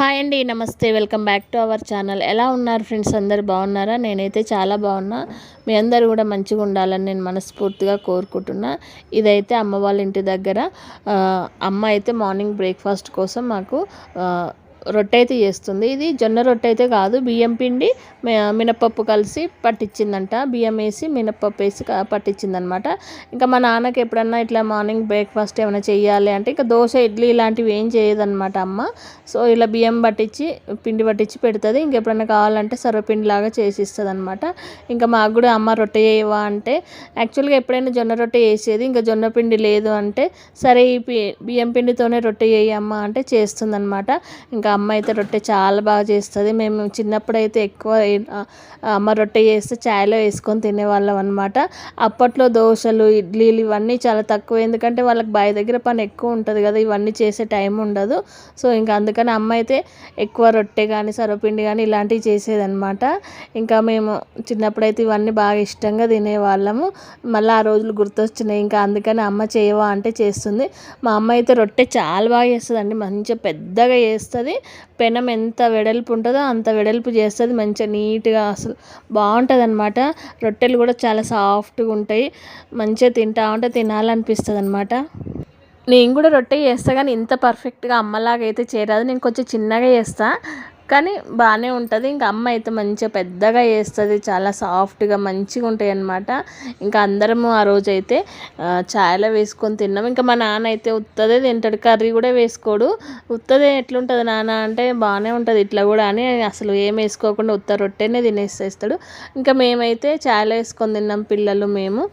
Hi అండి నమస్తే welcome back to our channel. ఎలా ఉన్నారు ఫ్రెండ్స్? అందరు బాగున్నారా? నేనైతే చాలా బాగున్నా. మీ అందరు కూడా మంచిగా ఉండాలని నేను మనస్ఫూర్తిగా కోరుకుంటున్నా. ఇదైతే అమ్మ వాళ్ళ ఇంటి దగ్గర. అమ్మ అయితే మార్నింగ్ బ్రేక్ఫాస్ట్ కోసం మాకు రొట్టె అయితే చేస్తుంది. ఇది జొన్న రొట్టె అయితే కాదు. బియ్యం పిండి మినపప్పు కలిసి పట్టించిందంట బియ్యం వేసి మినపప్పు వేసి పట్టించిందనమాట ఇంకా మా నాన్నకి ఎప్పుడన్నా ఇట్లా మార్నింగ్ బ్రేక్ఫాస్ట్ ఏమైనా చేయాలి అంటే ఇంకా దోశ ఇడ్లీ ఇలాంటివి ఏం చేయదన్నమాట అమ్మ. సో ఇలా బియ్యం పట్టించి పిండి పట్టించి పెడుతుంది. ఇంకెప్పుడన్నా కావాలంటే సర్వపిండి లాగా చేసి ఇస్తుంది అనమాట ఇంకా మాకు కూడా అమ్మ రొట్టె చేయవా అంటే యాక్చువల్గా ఎప్పుడైనా జొన్న రొట్టె చేసేది. ఇంకా జొన్న పిండి లేదు అంటే సరే ఈ పి- బియ్యం పిండితోనే రొట్టె చేయమ్మా అంటే చేస్తుందన్నమాట ఇంకా అమ్మ అయితే రొట్టె చాలా బాగా చేస్తుంది. మేము చిన్నప్పుడు అయితే ఎక్కువ అమ్మ రొట్టె చేస్తే చాయ్లో వేసుకొని తినేవాళ్ళం అనమాట అప్పట్లో దోశలు ఇడ్లీలు ఇవన్నీ చాలా తక్కువ. ఎందుకంటే వాళ్ళకి బావి దగ్గర పని ఎక్కువ ఉంటుంది కదా ఇవన్నీ చేసే టైం ఉండదు. సో ఇంకా అందుకని అమ్మ అయితే ఎక్కువ రొట్టె కానీ సర్వపిండి కానీ ఇలాంటివి చేసేదనమాట ఇంకా మేము చిన్నప్పుడు అయితే ఇవన్నీ బాగా ఇష్టంగా తినేవాళ్ళము. మళ్ళీ ఆ రోజులు గుర్తొచ్చినాయి. ఇంకా అందుకని అమ్మ చేయవా అంటే చేస్తుంది. మా అమ్మ అయితే రొట్టె చాలా బాగా చేస్తుందండి. మంచిగా పెద్దగా చేస్తుంది. పెనం ఎంత వెడల్పు ఉంటుందో అంత వెడల్పు చేస్తుంది మంచిగా నీట్గా అసలు బాగుంటుంది అనమాట రొట్టెలు కూడా చాలా సాఫ్ట్గా ఉంటాయి మంచిగా తింటా ఉంటే తినాలనిపిస్తుంది అనమాట నేను కూడా రొట్టె చేస్తా కానీ ఇంత పర్ఫెక్ట్గా అమ్మలాగా అయితే చేరాదు నేను కొంచెం చిన్నగా చేస్తాను కానీ బాగానే ఉంటుంది. ఇంకా అమ్మ అయితే మంచిగా పెద్దగా వేస్తుంది చాలా సాఫ్ట్గా మంచిగా ఉంటాయి అన్నమాట. ఇంకా అందరము ఆ రోజైతే ఛాయలో చాయ్లో వేసుకొని తిన్నాం. ఇంకా మా నాన్న అయితే ఉత్తదే తింటాడు. కర్రీ కూడా వేసుకోడు. ఉత్తదే ఎట్లుంటుంది నాన్న అంటే బాగానే ఉంటుంది. ఇట్లా కూడా అని అసలు ఏం వేసుకోకుండా ఉత్త రొట్టెనే తినేసేస్తాడు. ఇంకా మేమైతే చాయ్లో వేసుకొని తిన్నాం పిల్లలు మేము.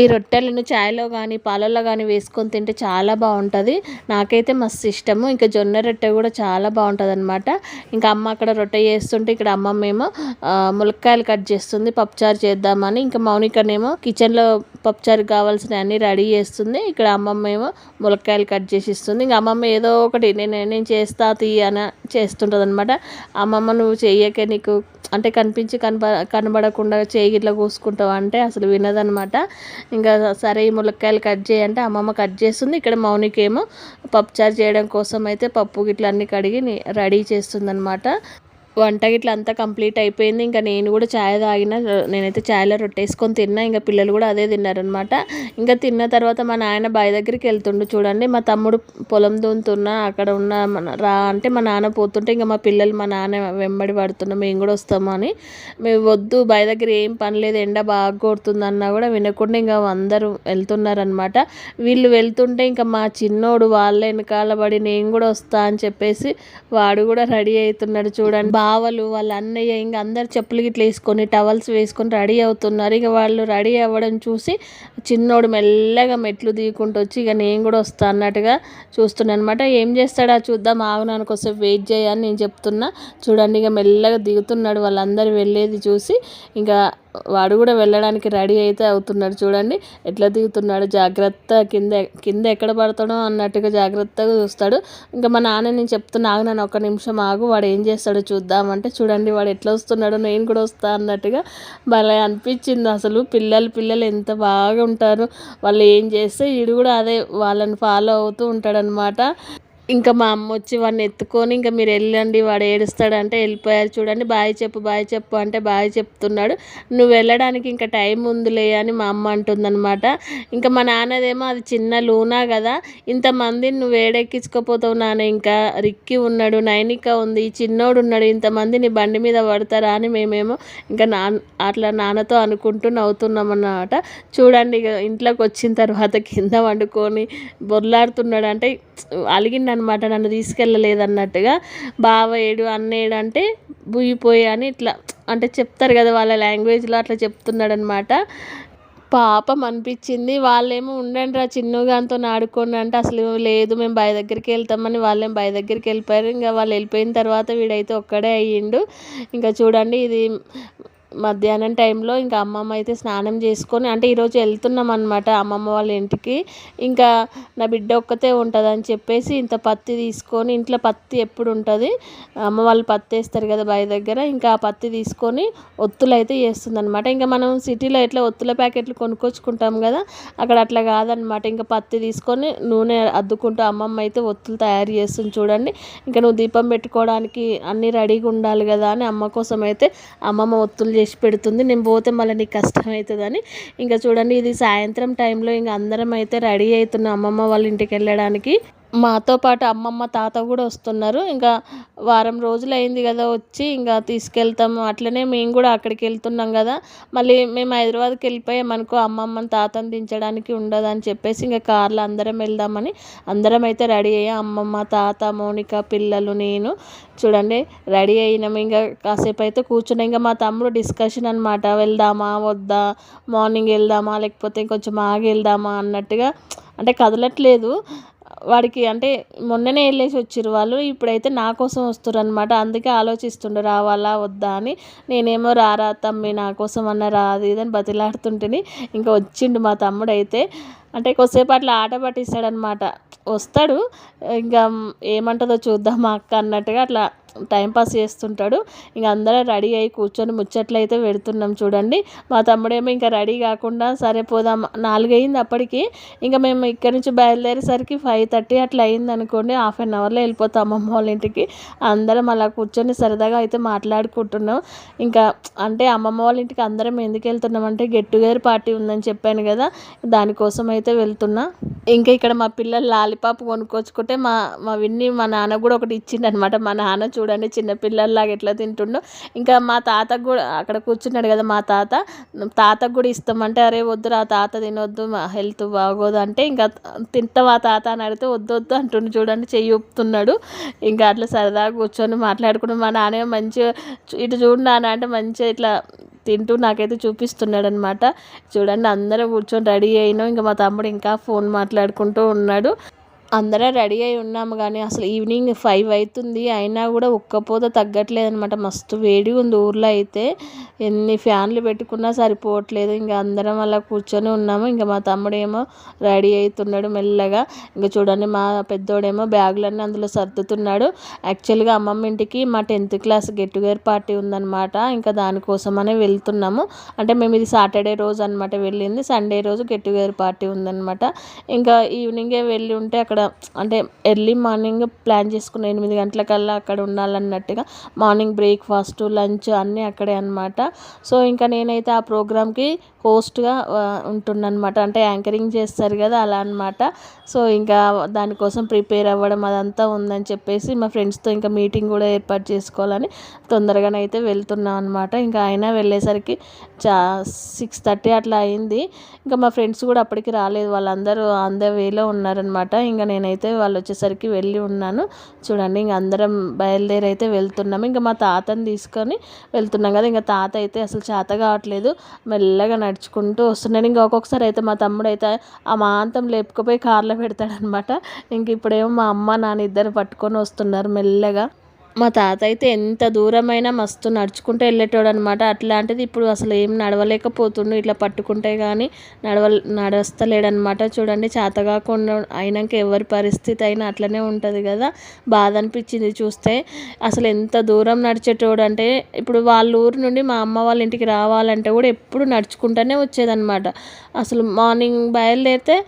ఈ రొట్టెలను చాయ్లో కానీ పాలల్లో కానీ వేసుకొని తింటే చాలా బాగుంటుంది. నాకైతే మస్తు ఇష్టము. ఇంకా జొన్న రొట్టె కూడా చాలా బాగుంటుంది అనమాట ఇంకా అమ్మ అక్కడ రొట్టె చేస్తుంటే ఇక్కడ అమ్మమ్మ ఏమో ములక్కాయలు కట్ చేస్తుంది పప్పుచారు చేద్దామని. ఇంకా మౌనికనేమో కిచెన్లో పప్పుచారు కావాల్సిన అన్నీ రెడీ చేస్తుంది. ఇక్కడ అమ్మమ్మ ఏమో ములక్కాయలు కట్ చేసి ఇస్తుంది. ఇంకా అమ్మమ్మ ఏదో ఒకటి నేను నేను చేస్తా తీ అని చేస్తుంటుంది అనమాట అమ్మమ్మ నువ్వు చెయ్యకే నీకు అంటే కనిపించి కనబ కనబడకుండా చేయి ఇట్లా కూసుకుంటావు అంటే అసలు వినదనమాట. ఇంకా సరే ఈ ములక్కాయలు కట్ చేయంటే అమ్మమ్మ కట్ చేస్తుంది. ఇక్కడ మౌనికేమో ఏమో పప్పుచారు చేయడం కోసం అయితే పప్పు గిట్ల అన్నీ కడిగి రెడీ రెడీ చేస్తుందన్నమాట వంట గిట్ల అంతా కంప్లీట్ అయిపోయింది. ఇంకా నేను కూడా ఛాయ్ తాగిన నేనైతే ఛాయ్లో రొట్టేసుకొని తిన్నా. ఇంకా పిల్లలు కూడా అదే తిన్నారనమాట. ఇంకా తిన్న తర్వాత మా నాయన బావి దగ్గరికి వెళ్తుండు చూడండి. మా తమ్ముడు పొలం దూంతున్నా అక్కడ ఉన్న మన రా అంటే మా నాన్న పోతుంటే ఇంకా మా పిల్లలు మా నాన్న వెంబడి పడుతున్నాం మేము కూడా వస్తామని అని. మేము వద్దు బావి దగ్గర ఏం పని లేదు ఎండ బాగా కొడుతుంది అన్నా కూడా వినకుండా ఇంకా అందరూ వెళ్తున్నారనమాట. వీళ్ళు వెళ్తుంటే ఇంకా మా చిన్నోడు వాళ్ళ వెనకాల పడి నేను కూడా వస్తా అని చెప్పేసి వాడు కూడా రెడీ అవుతున్నాడు చూడండి. బావలు వాళ్ళ అన్నయ్య ఇంకా అందరు చెప్పులు గిట్ల వేసుకొని టవల్స్ వేసుకొని రెడీ అవుతున్నారు. ఇక వాళ్ళు రెడీ అవ్వడం చూసి చిన్నోడు మెల్లగా మెట్లు దిగుకుంటూ వచ్చి ఇక నేను కూడా వస్తా అన్నట్టుగా చూస్తున్నాను అనమాట ఏం చేస్తాడా? చూద్దాం ఆగునాను కోసం వెయిట్ చేయని నేను చెప్తున్నా. చూడండి ఇక మెల్లగా దిగుతున్నాడు. వాళ్ళందరూ వెళ్ళేది చూసి ఇంకా వాడు కూడా వెళ్ళడానికి రెడీ అయితే అవుతున్నాడు చూడండి. ఎట్లా దిగుతున్నాడు జాగ్రత్త కింద కింద ఎక్కడ పడతాడో అన్నట్టుగా జాగ్రత్తగా చూస్తాడు. ఇంకా మా నాన్న నేను చెప్తున్నా ఆగు నన్ను ఒక నిమిషం ఆగు వాడు ఏం చేస్తాడో చూద్దామంటే చూడండి వాడు ఎట్లా వస్తున్నాడో నేను కూడా వస్తా అన్నట్టుగా భలే అనిపించింది అసలు. పిల్లలు పిల్లలు ఎంత బాగా ఉంటారు. వాళ్ళు ఏం చేస్తే వీడు కూడా అదే వాళ్ళని ఫాలో అవుతూ ఉంటాడనమాట ఇంకా మా అమ్మ వచ్చి వాడిని ఎత్తుకొని ఇంకా మీరు వెళ్ళండి వాడు ఏడుస్తాడంటే వెళ్ళిపోయారు చూడండి బాయ్ చెప్పు బాయ్ చెప్పు అంటే బాయ్ చెప్తున్నాడు. నువ్వు వెళ్ళడానికి ఇంకా టైం ఉందిలే అని మా అమ్మ అంటుందన్నమాట. ఇంకా మా నాన్నదేమో అది చిన్న లూనా కదా ఇంతమందిని నువ్వు ఏడెక్కించుకోపోతావు నాన్న ఇంకా రిక్కి ఉన్నాడు నైనిక ఉంది చిన్నోడు ఉన్నాడు ఇంతమంది నీ బండి మీద పడతారా అని మేమేమో ఇంకా నా అట్లా నాన్నతో అనుకుంటూ నవ్వుతున్నాం అన్నమాట చూడండి ఇక ఇంట్లోకి వచ్చిన తర్వాత కింద వండుకొని బొర్లాడుతున్నాడు అంటే అలిగిన అనమాట నన్ను తీసుకెళ్ళలేదు అన్నట్టుగా బావ ఏడు అంటే బుయ్యిపోయి అని ఇట్లా అంటే చెప్తారు కదా వాళ్ళ లాంగ్వేజ్లో అట్లా చెప్తున్నాడు అనమాట పాపం అనిపించింది. వాళ్ళేమో ఉండండి రా చిన్నగాంతో ఆడుకోండి అంటే అసలు లేదు మేము బావి దగ్గరికి వెళ్తామని వాళ్ళేం బావి దగ్గరికి వెళ్ళిపోయారు. ఇంకా వాళ్ళు వెళ్ళిపోయిన తర్వాత వీడైతే ఒక్కడే అయ్యిండు. ఇంకా చూడండి ఇది మధ్యాహ్నం టైంలో ఇంకా అమ్మమ్మ అయితే స్నానం చేసుకొని అంటే ఈరోజు వెళ్తున్నాం అనమాట అమ్మమ్మ వాళ్ళ ఇంటికి. ఇంకా నా బిడ్డ ఒక్కతే ఉంటుంది అని చెప్పేసి ఇంత పత్తి తీసుకొని ఇంట్లో పత్తి ఎప్పుడు ఉంటుంది? అమ్మ వాళ్ళు పత్తి వేస్తారు కదా బావి దగ్గర ఇంకా ఆ పత్తి తీసుకొని ఒత్తులు అయితే చేస్తుంది అనమాట ఇంకా మనం సిటీలో ఎట్లా ఒత్తుల ప్యాకెట్లు కొనుక్కొచ్చుకుంటాం కదా అక్కడ అట్లా కాదనమాట ఇంకా పత్తి తీసుకొని నూనె అద్దుకుంటూ అమ్మమ్మ అయితే ఒత్తులు తయారు చేస్తుంది చూడండి. ఇంకా నువ్వు దీపం పెట్టుకోవడానికి అన్నీ రెడీగా ఉండాలి కదా అని అమ్మ కోసం అయితే అమ్మమ్మ ఒత్తులు చేసి పెడుతుంది. నేను పోతే మళ్ళీ నీకు కష్టం అవుతుందని ఇంకా చూడండి ఇది సాయంత్రం టైంలో ఇంకా అందరం అయితే రెడీ అవుతున్నాం అమ్మమ్మ వాళ్ళ ఇంటికి వెళ్ళడానికి. మాతో పాటు అమ్మమ్మ తాత కూడా వస్తున్నారు. ఇంకా వారం రోజులు అయింది కదా వచ్చి ఇంకా తీసుకెళ్తాము అట్లనే మేము కూడా అక్కడికి వెళ్తున్నాం కదా. మళ్ళీ మేము హైదరాబాద్కి వెళ్ళిపోయాం అనుకో అమ్మమ్మని తాతని దించడానికి ఉండదు అని చెప్పేసి ఇంకా కార్లో అందరం వెళ్దామని అందరం అయితే రెడీ అయ్యాం. అమ్మమ్మ తాత మౌనిక పిల్లలు నేను. చూడండి రెడీ అయినాము ఇంకా కాసేపు అయితే కూర్చున్నాం. ఇంకా మా తమ్ముడు డిస్కషన్ అనమాట వెళ్దామా వద్దా మార్నింగ్ వెళ్దామా లేకపోతే ఇంకొంచెం ఆగి వెళ్దామా అన్నట్టుగా. అంటే కదలట్లేదు. వాడికి అంటే మొన్ననే వెళ్ళేసి వచ్చిర్రు వాళ్ళు ఇప్పుడైతే నా కోసం వస్తారు అనమాట అందుకే ఆలోచిస్తుండే రావాలా వద్దా అని. నేనేమో రారా తమ్మి నా కోసం అన్న రాదు ఇదని బతిలాడుతుంటేని. ఇంకా వచ్చిండు మా తమ్ముడు అయితే అంటే కొద్దిసేపు అట్లా ఆట పట్టిస్తాడనమాట వస్తాడు ఇంకా ఏమంటుందో చూద్దాం మా అక్క అన్నట్టుగా అట్లా టైంపాస్ చేస్తుంటాడు. ఇంకా అందరం రెడీ అయి కూర్చొని ముచ్చట్లు అయితే పెడుతున్నాం చూడండి. మా తమ్ముడేమో ఇంకా రెడీ కాకుండా సరే పోదాం. నాలుగయింది అప్పటికి. ఇంకా మేము ఇక్కడి నుంచి బయలుదేరేసరికి ఫైవ్ థర్టీ అట్లా అయింది అనుకోండి. హాఫ్ అన్ అవర్లో వెళ్ళిపోతాం అమ్మమ్మ వాళ్ళ ఇంటికి. అందరం అలా కూర్చొని సరదాగా అయితే మాట్లాడుకుంటున్నాం. ఇంకా అంటే అమ్మమ్మ వాళ్ళ ఇంటికి అందరం ఎందుకు వెళ్తున్నాం అంటే గెట్ టుగెదర్ పార్టీ ఉందని చెప్పాను కదా. దానికోసం అయితే వెళ్తున్నా. ఇంకా ఇక్కడ మా పిల్లలు లాలిపాప్ కొనుక్కొచ్చుకుంటే మా మా విన్ని మా నాన్న కూడా ఒకటి ఇచ్చిండనమాట మా నాన్న చూ చూడండి చిన్నపిల్లల్లాగా ఎట్లా తింటుండో. ఇంకా మా తాతకు కూడా అక్కడ కూర్చున్నాడు కదా మా తాత. తాతకు కూడా ఇస్తామంటే అరే వద్దు ఆ తాత తినొద్దు మా హెల్త్ బాగోదు అంటే ఇంకా తింటావా తాత అని అడిగితే వద్దు వద్దు అంటుండు చూడండి చెయ్యి ఊపుతున్నాడు. ఇంకా అట్లా సరదాగా కూర్చొని మాట్లాడుకుంటూ మా నాన్న మంచిగా ఇటు చూడు నాన్న అంటే మంచిగా ఇట్లా తింటూ నాకైతే చూపిస్తున్నాడు అనమాట చూడండి అందరూ కూర్చొని రెడీ అయినాం. ఇంకా మా తమ్ముడు ఇంకా ఫోన్ మాట్లాడుకుంటూ ఉన్నాడు. అందరం రెడీ అయి ఉన్నాము కానీ అసలు ఈవినింగ్ ఫైవ్ అవుతుంది. అయినా కూడా ఒక్కపోత తగ్గట్లేదు అనమాట మస్తు వేడి ఉంది ఊర్లో అయితే. ఎన్ని ఫ్యాన్లు పెట్టుకున్నా సరిపోవట్లేదు. ఇంకా అందరం అలా కూర్చొని ఉన్నాము. ఇంకా మా తమ్ముడేమో రెడీ అవుతున్నాడు మెల్లగా. ఇంకా చూడండి మా పెద్దోడేమో బ్యాగులన్నీ అందులో సర్దుతున్నాడు. యాక్చువల్గా అమ్మమ్మ ఇంటికి మా tenth class get together party ఉందన్నమాట. ఇంకా దానికోసమనే వెళ్తున్నాము. అంటే మేము ఇది సాటర్డే రోజు అనమాట వెళ్ళింది. సండే రోజు గెట్ టుగెదర్ పార్టీ ఉందన్నమాట. ఇంకా ఈవినింగే వెళ్ళి ఉంటే అక్కడ అంటే ఎర్లీ మార్నింగ్ ప్లాన్ చేసుకున్న ఎనిమిది గంటలకల్లా అక్కడ ఉండాలన్నట్టుగా మార్నింగ్ బ్రేక్ఫాస్ట్ లంచ్ అన్నీ అక్కడే అనమాట సో ఇంకా నేనైతే ఆ ప్రోగ్రామ్కి హోస్ట్గా ఉంటున్నమాట అంటే యాంకరింగ్ చేస్తారు కదా అలా అనమాట సో ఇంకా దానికోసం ప్రిపేర్ అవ్వడం అదంతా ఉందని చెప్పేసి మా ఫ్రెండ్స్తో ఇంకా మీటింగ్ కూడా ఏర్పాటు చేసుకోవాలని తొందరగానైతే వెళ్తున్నాం అనమాట ఇంకా అయినా వెళ్ళేసరికి చా సిక్స్ థర్టీ అట్లా అయింది. ఇంకా మా ఫ్రెండ్స్ కూడా అప్పటికి రాలేదు. వాళ్ళందరూ ఆన్ ద వేలో ఉన్నారనమాట ఇంకా నేనైతే వాళ్ళు వచ్చేసరికి వెళ్ళి ఉన్నాను. చూడండి ఇంక అందరం బయలుదేరి అయితే వెళ్తున్నాము ఇంకా మా తాతని తీసుకొని వెళ్తున్నాం కదా ఇంకా తాత అయితే అసలు చేత కావట్లేదు. మెల్లగా నడుచుకుంటూ వస్తున్నాడు. ఇంకా ఒక్కొక్కసారి అయితే మా తమ్ముడు అయితే ఆ మాంతం లేపుకుపోయి కార్లో పెడతాడనమాట. ఇంక ఇప్పుడేమో మా అమ్మ నాన్న ఇద్దరు పట్టుకొని వస్తున్నారు మెల్లగా. మా తాత అయితే ఎంత దూరమైనా మస్తు నడుచుకుంటూ వెళ్ళేటోడు అనమాట అట్లాంటిది ఇప్పుడు అసలు ఏం నడవలేకపోతుండు. ఇట్లా పట్టుకుంటే కానీ నడవ నడవస్తలేడనమాట చూడండి చేతగాకుండా అయినాక ఎవరి పరిస్థితి అయినా అట్లనే ఉంటుంది కదా. బాధ అనిపించింది చూస్తే. అసలు ఎంత దూరం నడిచేటోడు అంటే ఇప్పుడు వాళ్ళ ఊరు నుండి మా అమ్మ వాళ్ళ ఇంటికి రావాలంటే కూడా ఎప్పుడు నడుచుకుంటూనే వచ్చేదనమాట అసలు మార్నింగ్ బయలుదేరితే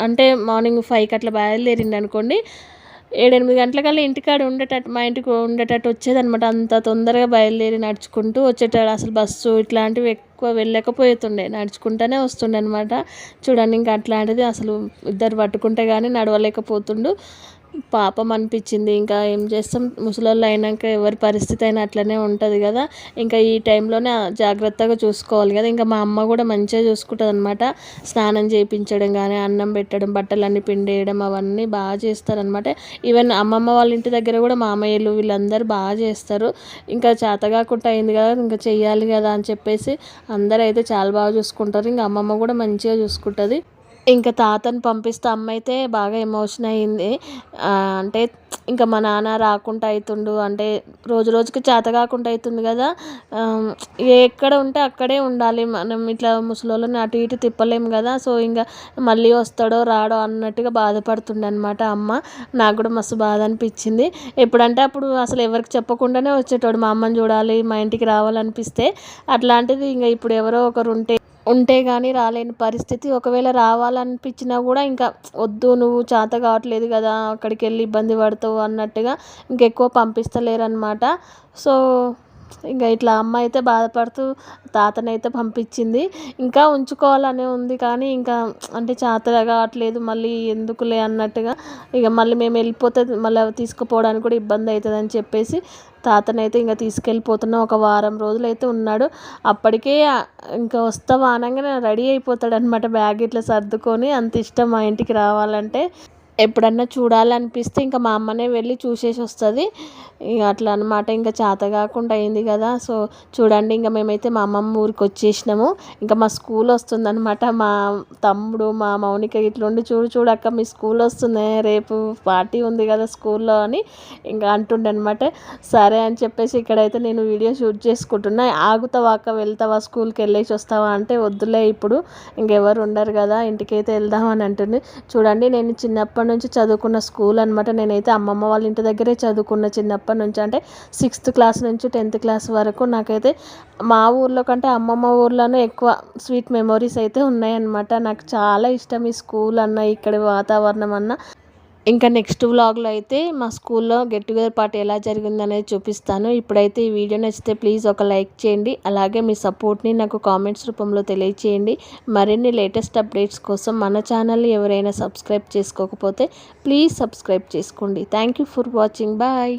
అంటే మార్నింగ్ ఫైవ్కి అట్లా బయలుదేరింది అనుకోండి ఏడెనిమిది గంటలకల్లా ఇంటికాడ ఉండేటట్టు మా ఇంటికి ఉండేటట్టు వచ్చేదనమాట అంత తొందరగా బయలుదేరి నడుచుకుంటూ వచ్చేటాడు అసలు బస్సు ఇట్లాంటివి ఎక్కువ వెళ్ళకపోతుండే నడుచుకుంటూనే వస్తుండే అనమాట చూడండి ఇంకా అట్లాంటిది అసలు ఇద్దరు పట్టుకుంటే కానీ నడవలేకపోతుండు. పాపం అనిపించింది. ఇంకా ఏం చేస్తాం? ముసలోళ్ళు అయినాక ఎవరి పరిస్థితి అయినా అట్లనే ఉంటుంది కదా. ఇంకా ఈ టైంలోనే జాగ్రత్తగా చూసుకోవాలి కదా. ఇంకా మా అమ్మ కూడా మంచిగా చూసుకుంటుంది అనమాట స్నానం చేయించడం కానీ అన్నం పెట్టడం బట్టలన్నీ పిండేయడం అవన్నీ బాగా చేస్తారనమాట ఈవెన్ అమ్మమ్మ వాళ్ళ ఇంటి దగ్గర కూడా మామయ్యలు వీళ్ళందరూ బాగా చేస్తారు. ఇంకా చేతగాకుండా అయింది కదా ఇంకా చెయ్యాలి కదా అని చెప్పేసి అందరూ అయితే చాలా బాగా చూసుకుంటారు. ఇంకా అమ్మమ్మ కూడా మంచిగా చూసుకుంటుంది. ఇంకా తాతని పంపిస్తే అమ్మ అయితే బాగా ఎమోషన్ అయింది అంటే ఇంకా మా నాన్న రాకుండా అవుతుండు అంటే రోజు రోజుకి చేత కాకుండా అవుతుంది కదా. ఎక్కడ ఉంటే అక్కడే ఉండాలి. మనం ఇట్లా ముసలోళ్ళని అటు ఇటు తిప్పలేము కదా. సో ఇంకా మళ్ళీ వస్తాడో రాడో అన్నట్టుగా బాధపడుతుండే అనమాట అమ్మ. నాకు కూడా మస్తు బాధ అనిపించింది. ఎప్పుడంటే అప్పుడు అసలు ఎవరికి చెప్పకుండానే వచ్చేటోడు. మా అమ్మని చూడాలి మా ఇంటికి రావాలనిపిస్తే. అట్లాంటిది ఇంకా ఇప్పుడు ఎవరో ఒకరు ఉంటే ఉంటే కానీ రాలేని పరిస్థితి. ఒకవేళ రావాలనిపించినా కూడా ఇంకా వద్దు నువ్వు చేత కావట్లేదు కదా అక్కడికి వెళ్ళి ఇబ్బంది పడతావు అన్నట్టుగా ఇంకెక్కువ పంపిస్తలేరనమాట సో ఇంకా ఇట్లా అమ్మ అయితే బాధపడుతూ తాతనైతే పంపించింది. ఇంకా ఉంచుకోవాలనే ఉంది కానీ ఇంకా అంటే చేత కావట్లేదు. మళ్ళీ ఎందుకులే అన్నట్టుగా ఇక మళ్ళీ మేము వెళ్ళిపోతే మళ్ళీ తీసుకుపోవడానికి కూడా ఇబ్బంది అవుతుంది అని చెప్పేసి తాతనైతే ఇంకా తీసుకెళ్ళిపోతున్నా ఒక వారం రోజులు అయితే ఉన్నాడు. అప్పటికే ఇంకా వస్తావా వానంగానే రెడీ అయిపోతాడు అనమాట బ్యాగ్ ఇట్లా సర్దుకొని. అంత ఇష్టం మా ఇంటికి రావాలంటే. ఎప్పుడన్నా చూడాలనిపిస్తే ఇంకా మా అమ్మనే వెళ్ళి చూసేసి వస్తుంది. ఇక అట్లా అనమాట ఇంకా చేత కాకుండా అయింది కదా. సో చూడండి ఇంకా మేమైతే మా అమ్మమ్మ ఊరికి వచ్చేసినాము. ఇంకా మా స్కూల్ వస్తుందనమాట మా తమ్ముడు మా మౌనిక ఇట్లుండి చూడు చూడక్క మీ స్కూల్ వస్తుంది. రేపు పార్టీ ఉంది కదా స్కూల్లో అని ఇంకా అంటుండే అనమాట సరే అని చెప్పేసి ఇక్కడైతే నేను వీడియో షూట్ చేసుకుంటున్నా. ఆగుతావా అక్క? వెళ్తావా స్కూల్కి? వెళ్ళేసి వస్తావా? అంటే వద్దులే ఇప్పుడు. ఇంకెవరు ఉండరు కదా. ఇంటికైతే వెళ్దామని అంటుంది. చూడండి నేను చిన్నప్పటి నుంచి చదువుకున్న స్కూల్ అనమాట నేనైతే అమ్మమ్మ వాళ్ళ ఇంటి దగ్గరే చదువుకున్న చిన్నప్పటి నుంచి అంటే సిక్స్త్ క్లాస్ నుంచి టెన్త్ క్లాస్ వరకు నాకైతే మా ఊర్లో కంటే అమ్మమ్మ ఊర్లోనే ఎక్కువ స్వీట్ మెమొరీస్ అయితే ఉన్నాయన్నమాట. నాకు చాలా ఇష్టం ఈ స్కూల్ అన్న ఇక్కడ వాతావరణం అన్న. ఇంకా నెక్స్ట్ వ్లాగ్లో అయితే మా స్కూల్లో గెట్ టుగెదర్ పార్టీ ఎలా జరిగింది అనేది చూపిస్తాను. ఇప్పుడైతే ఈ వీడియో నచ్చితే ప్లీజ్ ఒక లైక్ చేయండి. అలాగే మీ సపోర్ట్ని నాకు కామెంట్స్ రూపంలో తెలియచేయండి. మరిన్ని లేటెస్ట్ అప్డేట్స్ కోసం మన ఛానల్ ఎవరైనా సబ్స్క్రైబ్ చేసుకోకపోతే ప్లీజ్ సబ్స్క్రైబ్ చేసుకోండి. Thank you for watching. Bye.